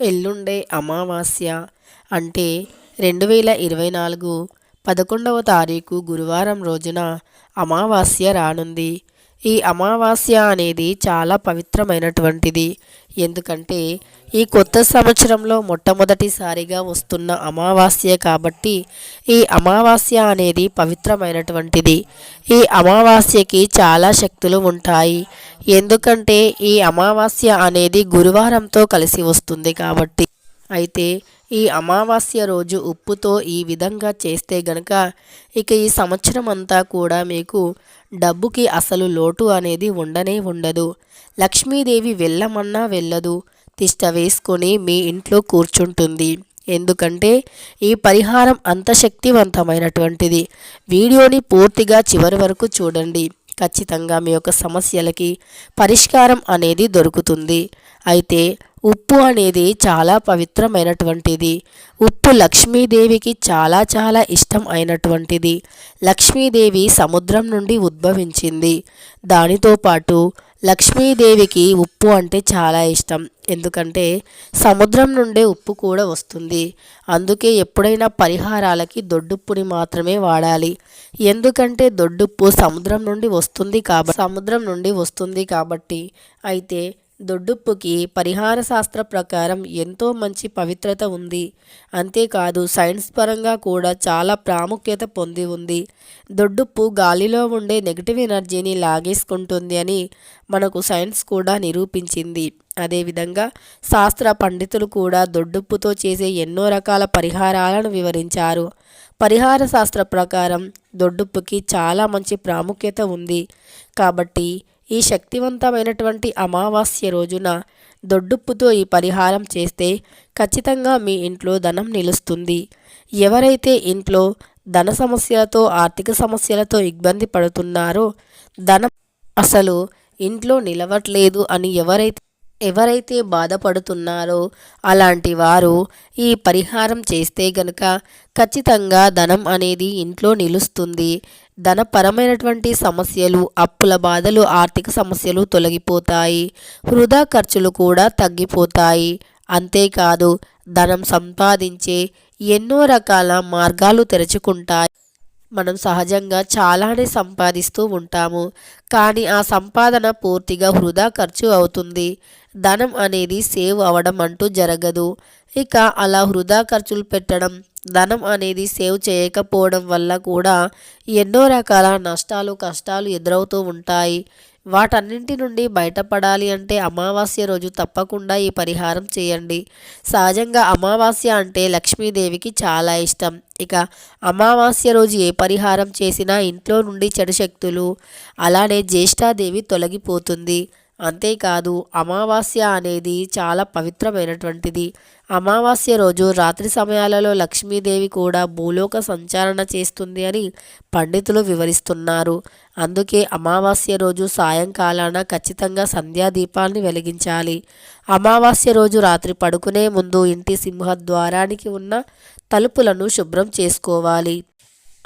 ఎల్లుండే అమావాస్య అంటే రెండు వేల ఇరవై నాలుగు పదకొండవ తారీఖు గురువారం రోజున అమావాస్య రానుంది. ఈ అమావాస్య అనేది చాలా పవిత్రమైనటువంటిది. ఎందుకంటే ఈ కొత్త సంవత్సరంలో మొట్టమొదటిసారిగా వస్తున్న అమావాస్య కాబట్టి ఈ అమావాస్య అనేది పవిత్రమైనటువంటిది. ఈ అమావాస్యకి చాలా శక్తులు ఉంటాయి. ఎందుకంటే ఈ అమావాస్య అనేది గురువారంతో కలిసి వస్తుంది కాబట్టి అయితే ఈ అమావాస్య రోజు ఉప్పుతో ఈ విధంగా చేస్తే గనక ఇక ఈ సంవత్సరం అంతా కూడా మీకు డబ్బుకి అసలు లోటు అనేది ఉండనే ఉండదు. లక్ష్మీదేవి వెళ్ళమన్నా వెళ్ళదు. తిష్ట వేసుకొని మీ ఇంట్లో కూర్చుంటుంది. ఎందుకంటే ఈ పరిహారం అంత శక్తివంతమైనటువంటిది. వీడియోని పూర్తిగా చివరి వరకు చూడండి. ఖచ్చితంగా మీ యొక్క సమస్యలకి పరిష్కారం అనేది దొరుకుతుంది. అయితే ఉప్పు అనేది చాలా పవిత్రమైనటువంటిది. ఉప్పు లక్ష్మీదేవికి చాలా చాలా ఇష్టం అయినటువంటిది. లక్ష్మీదేవి సముద్రం నుండి ఉద్భవించింది. దానితో పాటు లక్ష్మీదేవికి ఉప్పు అంటే చాలా ఇష్టం. ఎందుకంటే సముద్రం నుండే ఉప్పు కూడా వస్తుంది. అందుకే ఎప్పుడైనా పరిహారాలకి దొడ్డుప్పుని మాత్రమే వాడాలి. ఎందుకంటే దొడ్డుప్పు సముద్రం నుండి వస్తుంది కాబట్టి సముద్రం నుండి వస్తుంది కాబట్టి. అయితే దొడ్డుప్పుకి పరిహార శాస్త్ర ప్రకారం ఎంతో మంచి పవిత్రత ఉంది. అంతేకాదు సైన్స్ పరంగా కూడా చాలా ప్రాముఖ్యత పొంది ఉంది. దొడ్డుప్పు గాలిలో ఉండే నెగిటివ్ ఎనర్జీని లాగేసుకుంటుంది అని మనకు సైన్స్ కూడా నిరూపించింది. అదేవిధంగా శాస్త్ర పండితులు కూడా దొడ్డుప్పుతో చేసే ఎన్నో రకాల పరిహారాలను వివరించారు. పరిహార శాస్త్ర ప్రకారం దొడ్డుప్పుకి చాలా మంచి ప్రాముఖ్యత ఉంది. కాబట్టి ఈ శక్తివంతమైనటువంటి అమావాస్య రోజున దొడ్డుప్పుతో ఈ పరిహారం చేస్తే ఖచ్చితంగా మీ ఇంట్లో ధనం నిలుస్తుంది. ఎవరైతే ఇంట్లో ధన సమస్యలతో ఆర్థిక సమస్యలతో ఇబ్బంది పడుతున్నారో ధనం అసలు ఇంట్లో నిలవట్లేదు అని ఎవరైతే ఎవరైతే బాధపడుతున్నారో అలాంటి వారు ఈ పరిహారం చేస్తే గనుక ఖచ్చితంగా ధనం అనేది ఇంట్లో నిలుస్తుంది. ధనపరమైనటువంటి సమస్యలు అప్పుల బాధలు ఆర్థిక సమస్యలు తొలగిపోతాయి. వృధా ఖర్చులు కూడా తగ్గిపోతాయి. అంతేకాదు ధనం సంపాదించే ఎన్నో రకాల మార్గాలు తెరుచుకుంటాయి. మనం సహజంగా చాలానే సంపాదిస్తూ ఉంటాము. కానీ ఆ సంపాదన పూర్తిగా వృధా ఖర్చు అవుతుంది. ధనం అనేది సేవ్ అవ్వడం అంటూ జరగదు. ఇక అలా వృధా ఖర్చులు పెట్టడం ధనం అనేది సేవ్ చేయకపోవడం వల్ల కూడా ఎన్నో రకాల నష్టాలు కష్టాలు ఎదురవుతూ ఉంటాయి. వాటన్నింటి నుండి బయటపడాలి అంటే అమావాస్య రోజు తప్పకుండా ఈ పరిహారం చేయండి. సహజంగా అమావాస్య అంటే లక్ష్మీదేవికి చాలా ఇష్టం. ఇక అమావాస్య రోజు ఏ పరిహారం చేసినా ఇంట్లో నుండి చెడు శక్తులు అలానే జ్యేష్ఠాదేవి తొలగిపోతుంది. అంతేకాదు అమావాస్య అనేది చాలా పవిత్రమైనటువంటిది. అమావాస్య రోజు రాత్రి సమయాలలో లక్ష్మీదేవి కూడా భూలోక సంచారణ చేస్తుంది అని పండితులు వివరిస్తున్నారు. అందుకే అమావాస్య రోజు సాయంకాలాన ఖచ్చితంగా సంధ్యాదీపాన్ని వెలిగించాలి. అమావాస్య రోజు రాత్రి పడుకునే ముందు ఇంటి సింహద్వారానికి ఉన్న తలుపులను శుభ్రం చేసుకోవాలి.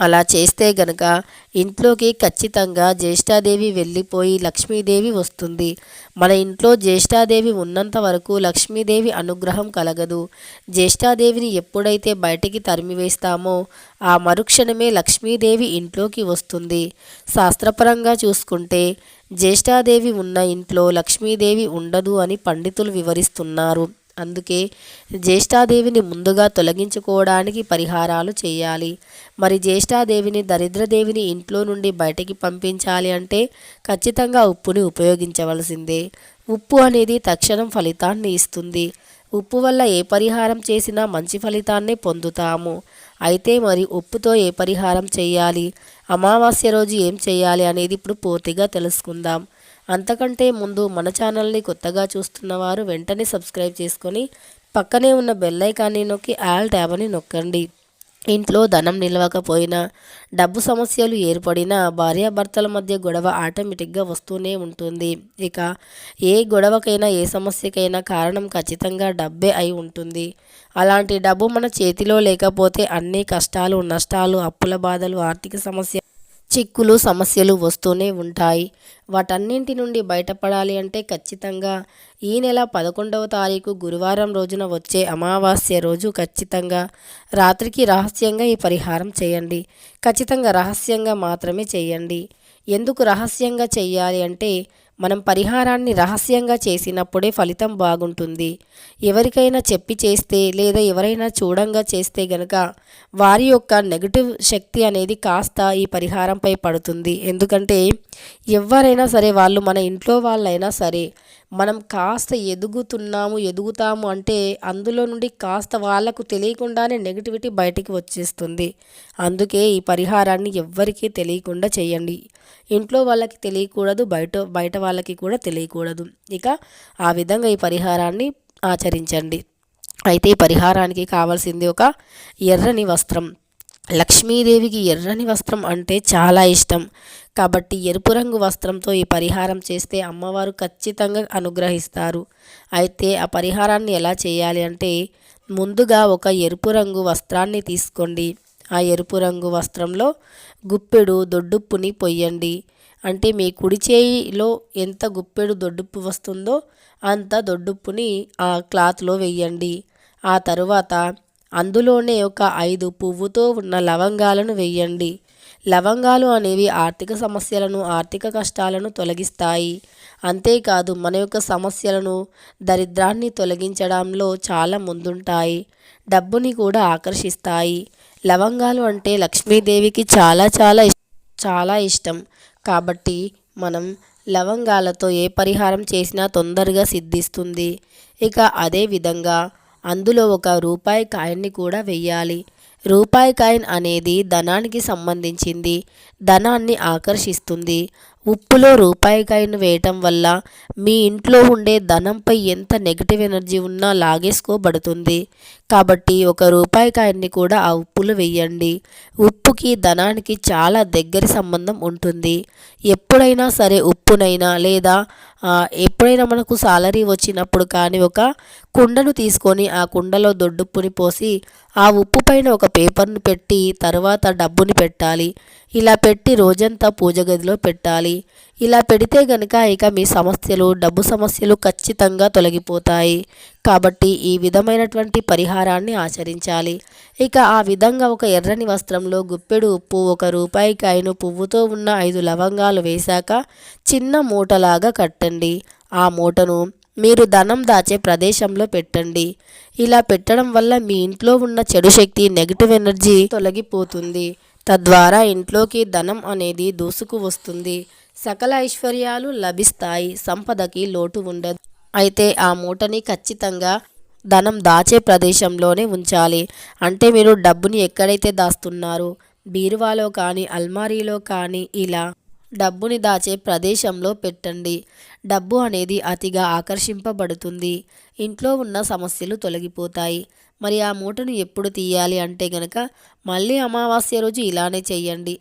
అలా చేస్తే గనక ఇంట్లోకి ఖచ్చితంగా జ్యేష్ఠాదేవి వెళ్ళిపోయి లక్ష్మీదేవి వస్తుంది. మన ఇంట్లో జ్యేష్ఠాదేవి ఉన్నంత వరకు లక్ష్మీదేవి అనుగ్రహం కలగదు. జ్యేష్ఠాదేవిని ఎప్పుడైతే బయటికి తరిమివేస్తామో ఆ మరుక్షణమే లక్ష్మీదేవి ఇంట్లోకి వస్తుంది. శాస్త్రపరంగా చూసుకుంటే జ్యేష్ఠాదేవి ఉన్న ఇంట్లో లక్ష్మీదేవి ఉండదు అని పండితులు వివరిస్తున్నారు. అందుకే జ్యేష్ఠాదేవిని ముందుగా తొలగించుకోవడానికి పరిహారాలు చేయాలి. మరి జ్యేష్ఠాదేవిని దరిద్రదేవిని ఇంట్లో నుండి బయటికి పంపించాలి అంటే ఖచ్చితంగా ఉప్పుని ఉపయోగించవలసిందే. ఉప్పు అనేది తక్షణం ఫలితాన్ని ఇస్తుంది. ఉప్పు వల్ల ఏ పరిహారం చేసినా మంచి ఫలితాన్ని పొందుతాము. అయితే మరి ఉప్పుతో ఏ పరిహారం చేయాలి? అమావాస్య రోజు ఏం చేయాలి అనేది ఇప్పుడు పూర్తిగా తెలుసుకుందాం. అంతకంటే ముందు మన ఛానల్ని కొత్తగా చూస్తున్న వారు వెంటనే సబ్స్క్రైబ్ చేసుకొని పక్కనే ఉన్న బెల్లైకాన్ని నొక్కి ఆల్ ట్యాబ్ అని నొక్కండి. ఇంట్లో ధనం నిలవకపోయినా డబ్బు సమస్యలు ఏర్పడినా భార్యాభర్తల మధ్య గొడవ ఆటోమేటిక్గా వస్తూనే ఉంటుంది. ఇక ఏ గొడవకైనా ఏ సమస్యకైనా కారణం ఖచ్చితంగా డబ్బే అయి ఉంటుంది. అలాంటి డబ్బు మన చేతిలో లేకపోతే అన్ని కష్టాలు నష్టాలు అప్పుల బాధలు ఆర్థిక సమస్య చిక్కులు సమస్యలు వస్తూనే ఉంటాయి. వాటన్నింటి నుండి బయటపడాలి అంటే ఖచ్చితంగా ఈ నెల పదకొండవ తారీఖు గురువారం రోజున వచ్చే అమావాస్య రోజు ఖచ్చితంగా. రాత్రికి రహస్యంగా ఈ పరిహారం చేయండి. ఖచ్చితంగా రహస్యంగా మాత్రమే చేయండి. ఎందుకు రహస్యంగా చేయాలి అంటే మనం పరిహారాన్ని రహస్యంగా చేసినప్పుడే ఫలితం బాగుంటుంది. ఎవరికైనా చెప్పి చేస్తే లేదా ఎవరైనా చూడంగా చేస్తే గనక వారి యొక్క నెగటివ్ శక్తి అనేది కాస్త ఈ పరిహారంపై పడుతుంది. ఎందుకంటే ఎవరైనా సరే వాళ్ళు మన ఇంట్లో వాళ్ళైనా సరే మనం కాస్త ఎదుగుతున్నాము ఎదుగుతాము అంటే అందులో నుండి కాస్త వాళ్ళకు తెలియకుండానే నెగిటివిటీ బయటికి వచ్చేస్తుంది. అందుకే ఈ పరిహారాన్ని ఎవ్వరికీ తెలియకుండా చేయండి. ఇంట్లో వాళ్ళకి తెలియకూడదు బయట బయట వాళ్ళకి కూడా తెలియకూడదు. ఇక ఆ విధంగా ఈ పరిహారాన్ని ఆచరించండి. అయితే ఈ పరిహారానికి కావాల్సింది ఒక ఎర్రని వస్త్రం. లక్ష్మీదేవికి ఎర్రని వస్త్రం అంటే చాలా ఇష్టం. కాబట్టి ఎరుపు రంగు వస్త్రంతో ఈ పరిహారం చేస్తే అమ్మవారు ఖచ్చితంగా అనుగ్రహిస్తారు. అయితే ఆ పరిహారాన్ని ఎలా చేయాలి అంటే ముందుగా ఒక ఎరుపు రంగు వస్త్రాన్ని తీసుకోండి. ఆ ఎరుపు రంగు వస్త్రంలో గుప్పెడు దొడ్డుప్పుని పొయ్యండి. అంటే మీ కుడి చేయిలో ఎంత గుప్పెడు దొడ్డుప్పు వస్తుందో అంత దొడ్డుప్పుని ఆ క్లాత్లో వెయ్యండి ఆ తరువాత అందులోనే ఒక ఐదు పువ్వుతో ఉన్న లవంగాలను వెయ్యండి లవంగాలు అనేవి ఆర్థిక సమస్యలను ఆర్థిక కష్టాలను తొలగిస్తాయి. అంతేకాదు మన యొక్క సమస్యలను దరిద్రాన్ని తొలగించడంలో చాలా ముందుంటాయి. డబ్బుని కూడా ఆకర్షిస్తాయి. లవంగాలు అంటే లక్ష్మీదేవికి చాలా చాలా చాలా ఇష్టం. కాబట్టి మనం లవంగాలతో ఏ పరిహారం చేసినా తొందరగా సిద్ధిస్తుంది. ఇక అదే విధంగా అందులో ఒక రూపాయి కాయిన్ని కూడా వెయ్యాలి. రూపాయి కాయిన్ అనేది ధనానికి సంబంధించింది. ధనాన్ని ఆకర్షిస్తుంది. ఉప్పులో రూపాయి కాయిన్ వేయటం వల్ల మీ ఇంట్లో ఉండే ధనంపై ఎంత నెగిటివ్ ఎనర్జీ ఉన్నా లాగేసుకోబడుతుంది. కాబట్టి ఒక రూపాయి కాయిన్ని కూడా ఆ ఉప్పులు వెయ్యండి. ఉప్పుకి ధనానికి చాలా దగ్గర సంబంధం ఉంటుంది. ఎప్పుడైనా సరే ఉప్పునైనా లేదా ఎప్పుడైనా మనకు సాలరీ వచ్చినప్పుడు కానీ ఒక కుండను తీసుకొని ఆ కుండలో దొడ్డుప్పుని పోసి ఆ ఉప్పు పైన ఒక పేపర్ను పెట్టి తర్వాత డబ్బుని పెట్టాలి. ఇలా పెట్టి రోజంతా పూజ గదిలో పెట్టాలి. ఇలా పెడితే గనుక ఇక మీ సమస్యలు డబ్బు సమస్యలు ఖచ్చితంగా తొలగిపోతాయి. కాబట్టి ఈ విధమైనటువంటి పరిహారాన్ని ఆచరించాలి. ఇక ఆ విధంగా ఒక ఎర్రని వస్త్రంలో గుప్పెడు ఉప్పు ఒక రూపాయి కాయను పువ్వుతో ఉన్న ఐదు లవంగాలు వేశాక చిన్న మూటలాగా కట్టండి. ఆ మూటను మీరు ధనం దాచే ప్రదేశంలో పెట్టండి. ఇలా పెట్టడం వల్ల మీ ఇంట్లో ఉన్న చెడు శక్తి నెగిటివ్ ఎనర్జీ తొలగిపోతుంది. తద్వారా ఇంట్లోకి ధనం అనేది దూసుకు వస్తుంది. సకల ఐశ్వర్యాలు లభిస్తాయి సంపదకి లోటు ఉండదు. అయితే ఆ మూటని ఖచ్చితంగా ధనం దాచే ప్రదేశంలోనే ఉంచాలి. అంటే మీరు డబ్బుని ఎక్కడైతే దాస్తున్నారో బీరువాలో కానీ అల్మారీలో కానీ ఇలా డబ్బుని దాచే ప్రదేశంలో పెట్టండి. డబ్బు అనేది అతిగా ఆకర్షింపబడుతుంది. ఇంట్లో ఉన్న సమస్యలు తొలగిపోతాయి. మరి ఆ మూటను ఎప్పుడు తీయాలి అంటే గనక మళ్ళీ అమావాస్య రోజు ఇలానే చేయండి.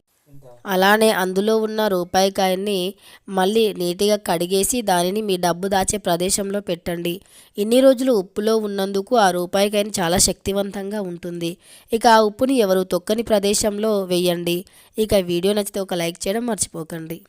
అలానే అందులో ఉన్న రూపాయి కాయన్ని మళ్ళీ నీట్గా కడిగేసి దానిని మీ డబ్బు దాచే ప్రదేశంలో పెట్టండి. ఇన్ని రోజులు ఉప్పులో ఉన్నందుకు ఆ రూపాయి కాయని చాలా శక్తివంతంగా ఉంటుంది. ఇక ఆ ఉప్పుని ఎవరు తొక్కని ప్రదేశంలో వేయండి. ఇక వీడియో నచ్చితే ఒక లైక్ చేయడం మర్చిపోకండి.